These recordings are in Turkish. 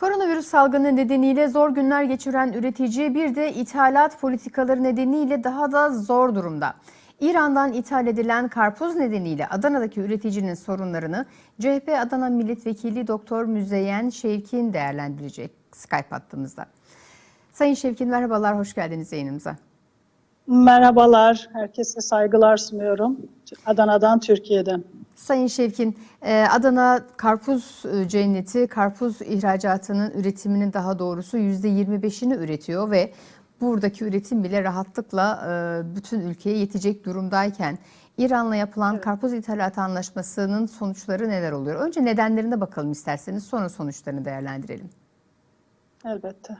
Koronavirüs salgını nedeniyle zor günler geçiren üretici bir de ithalat politikaları nedeniyle daha da zor durumda. İran'dan ithal edilen karpuz nedeniyle Adana'daki üreticinin sorunlarını CHP Adana Milletvekili Doktor Müzeyyen Şevkin değerlendirecek Skype hattımızda. Sayın Şevkin merhabalar, hoş geldiniz yayınımıza. Merhabalar, herkese saygılar sunuyorum. Adana'dan, Türkiye'den. Sayın Şevkin, e, Adana karpuz e, cenneti, karpuz ihracatının üretiminin daha doğrusu %25'ini üretiyor ve buradaki üretim bile rahatlıkla e, bütün ülkeye yetecek durumdayken İran'la yapılan Evet. karpuz ithalatı anlaşmasının sonuçları neler oluyor? Önce nedenlerine bakalım isterseniz sonra sonuçlarını değerlendirelim. Elbette.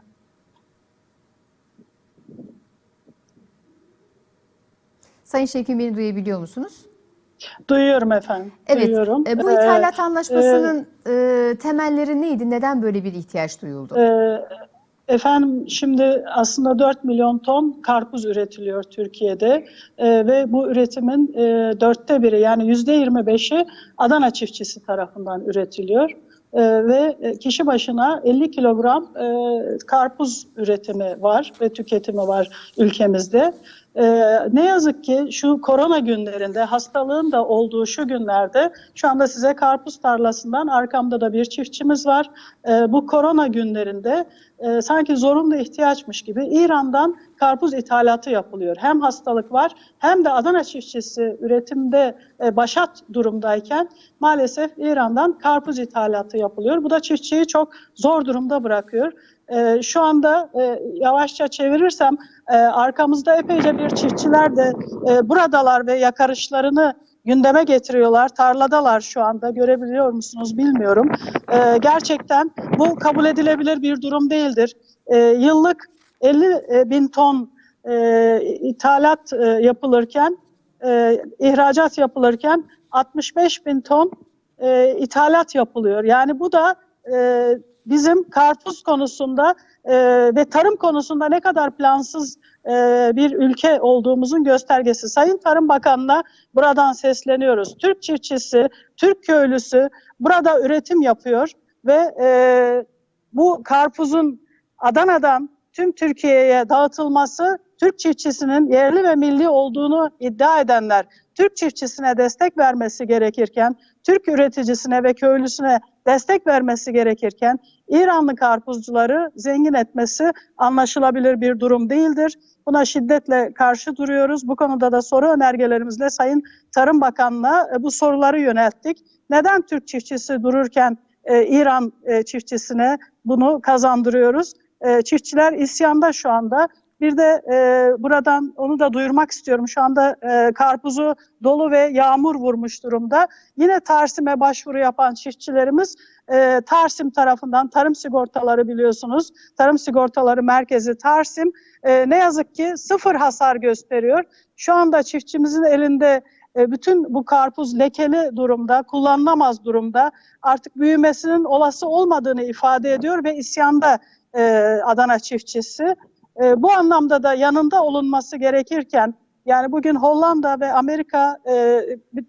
Sayın Şevkin beni duyabiliyor musunuz? Duyuyorum efendim. Evet, Duyuyorum. e, bu Ee, ithalat anlaşmasının e, temelleri neydi? Neden böyle bir ihtiyaç duyuldu? e, efendim şimdi aslında 4 milyon ton karpuz üretiliyor Türkiye'de E, ve bu üretimin e, dörtte biri yani yüzde 25'i Adana çiftçisi tarafından üretiliyor. E, ve e, kişi başına 50 kilogram e, karpuz üretimi var ve tüketimi var ülkemizde. Ee, ne yazık ki şu korona günlerinde hastalığın da olduğu şu günlerde şu anda size karpuz tarlasından arkamda da bir çiftçimiz var. Ee, bu korona günlerinde e, sanki zorunlu ihtiyaçmış gibi İran'dan karpuz ithalatı yapılıyor. Hem hastalık var hem de Adana çiftçisi üretimde e, başat durumdayken maalesef İran'dan karpuz ithalatı yapılıyor. Bu da çiftçiyi çok zor durumda bırakıyor. Ee, şu anda e, yavaşça çevirirsem e, arkamızda epeyce bir çiftçiler de e, buradalar ve yakarışlarını gündeme getiriyorlar. Tarladalar şu anda görebiliyor musunuz bilmiyorum. E, gerçekten bu kabul edilebilir bir durum değildir. E, yıllık 50 e, bin ton e, ithalat e, yapılırken, e, ihracat yapılırken 65 bin ton e, ithalat yapılıyor. Yani bu da e, bizim karpuz konusunda e, ve tarım konusunda ne kadar plansız e, bir ülke olduğumuzun göstergesi. Sayın Tarım Bakanı'na buradan sesleniyoruz. Türk çiftçisi, Türk köylüsü burada üretim yapıyor ve e, bu karpuzun Adana'dan tüm Türkiye'ye dağıtılması Türk çiftçisinin yerli ve milli olduğunu iddia edenler Türk çiftçisine destek vermesi gerekirken, Türk üreticisine ve köylüsüne destek vermesi gerekirken İranlı karpuzcuları zengin etmesi anlaşılabilir bir durum değildir. Buna şiddetle karşı duruyoruz. Bu konuda da soru önergelerimizle Sayın Tarım Bakanı'na e, bu soruları yönelttik. Neden Türk çiftçisi dururken e, İran e, çiftçisine bunu kazandırıyoruz? Çiftçiler isyanda şu anda. Bir de e, buradan onu da duyurmak istiyorum. Şu anda e, karpuzu dolu ve yağmur vurmuş durumda. Yine Tarsim'e başvuru yapan çiftçilerimiz e, Tarsim tarafından tarım sigortaları biliyorsunuz. Tarım sigortaları merkezi Tarsim e, ne yazık ki sıfır hasar gösteriyor. Şu anda çiftçimizin elinde e, bütün bu karpuz lekeli durumda, kullanılamaz durumda. Artık büyümesinin olası olmadığını ifade ediyor ve isyanda e, Adana çiftçisi. E, bu anlamda da yanında olunması gerekirken yani bugün Hollanda ve Amerika e,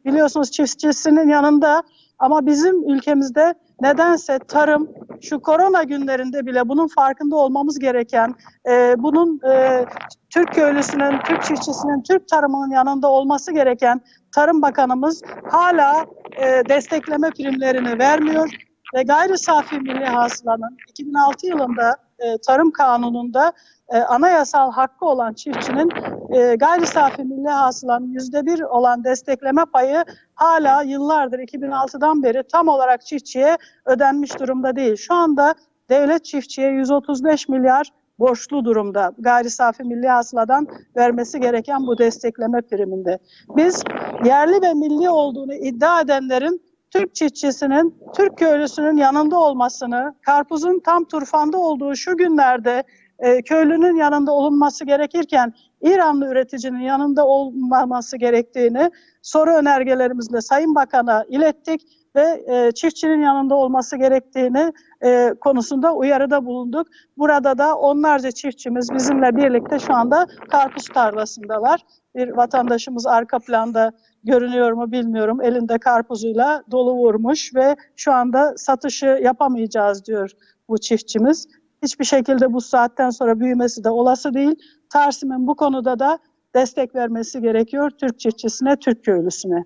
biliyorsunuz çiftçisinin yanında ama bizim ülkemizde nedense tarım şu korona günlerinde bile bunun farkında olmamız gereken, e, bunun e, Türk köylüsünün, Türk çiftçisinin, Türk tarımının yanında olması gereken Tarım Bakanımız hala e, destekleme primlerini vermiyor ve gayri safi milli hasılanın 2006 yılında e, Tarım Kanunu'nda e, anayasal hakkı olan çiftçinin e, gayri safi milli hasılanın yüzde bir olan destekleme payı hala yıllardır 2006'dan beri tam olarak çiftçiye ödenmiş durumda değil. Şu anda devlet çiftçiye 135 milyar borçlu durumda. Gayri safi milli hasıladan vermesi gereken bu destekleme priminde. Biz yerli ve milli olduğunu iddia edenlerin Türk çiftçisinin, Türk köylüsünün yanında olmasını, karpuzun tam turfanda olduğu şu günlerde e, köylünün yanında olunması gerekirken İranlı üreticinin yanında olmaması gerektiğini soru önergelerimizle Sayın Bakan'a ilettik ve e, çiftçinin yanında olması gerektiğini e, konusunda uyarıda bulunduk. Burada da onlarca çiftçimiz bizimle birlikte şu anda karpuz tarlasındalar. Bir vatandaşımız arka planda görünüyor mu bilmiyorum. Elinde karpuzuyla dolu vurmuş ve şu anda satışı yapamayacağız diyor bu çiftçimiz. Hiçbir şekilde bu saatten sonra büyümesi de olası değil. Tarsim'in bu konuda da destek vermesi gerekiyor Türk çiftçisine, Türk köylüsüne.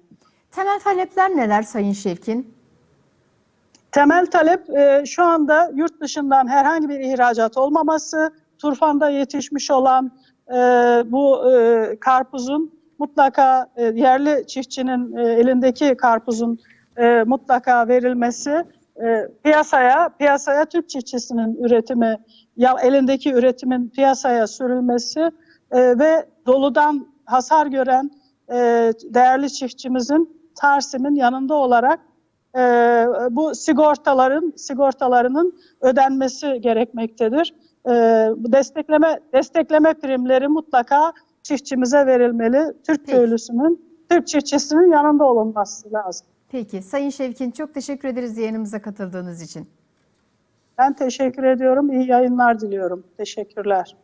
Temel talepler neler Sayın Şevkin? Temel talep e, şu anda yurt dışından herhangi bir ihracat olmaması, Turfan'da yetişmiş olan e, bu e, karpuzun mutlaka e, yerli çiftçinin e, elindeki karpuzun e, mutlaka verilmesi, e, piyasaya piyasaya Türk çiftçisinin üretimi, ya elindeki üretimin piyasaya sürülmesi e, ve doludan hasar gören e, değerli çiftçimizin Tarsim'in yanında olarak e, bu sigortaların sigortalarının ödenmesi gerekmektedir. E, bu destekleme destekleme primleri mutlaka çiftçimize verilmeli. Türk Peki. köylüsünün, Türk çiftçisinin yanında olunması lazım. Peki Sayın Şevkin çok teşekkür ederiz yayınımıza katıldığınız için. Ben teşekkür ediyorum. İyi yayınlar diliyorum. Teşekkürler.